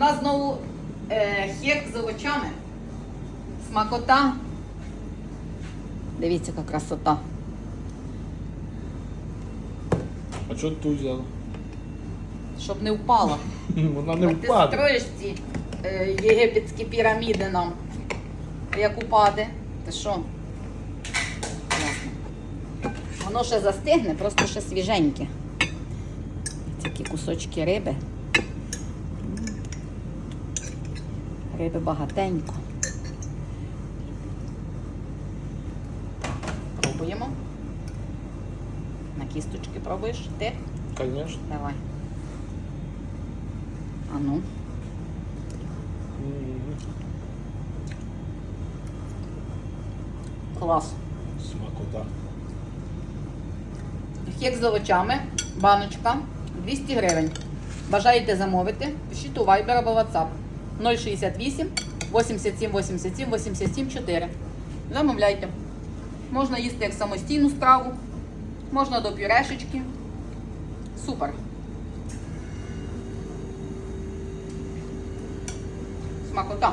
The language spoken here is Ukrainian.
нас знову е, хек з овочами. Смакота. Дивіться, яка красота. А чого ти взяла? Щоб не впала. Вона не Ти впаде. строїш ці е, єгипетські піраміди нам. Як упаде. Ти що? Класно. Воно ще застигне, просто ще свіженьке. Такі кусочки риби. Риби багатенько. Пробуємо. На кісточки пробуєш? Ти? Звісно. Давай. А ну. Клас. Смакота. Хек з овочами, баночка 200 гривень. Бажаєте замовити? Пишіть у Viber або WhatsApp 068 87 87 87 4. Замовляйте. Можна їсти як самостійну страву, можна до пюрешечки. Супер. Смакота.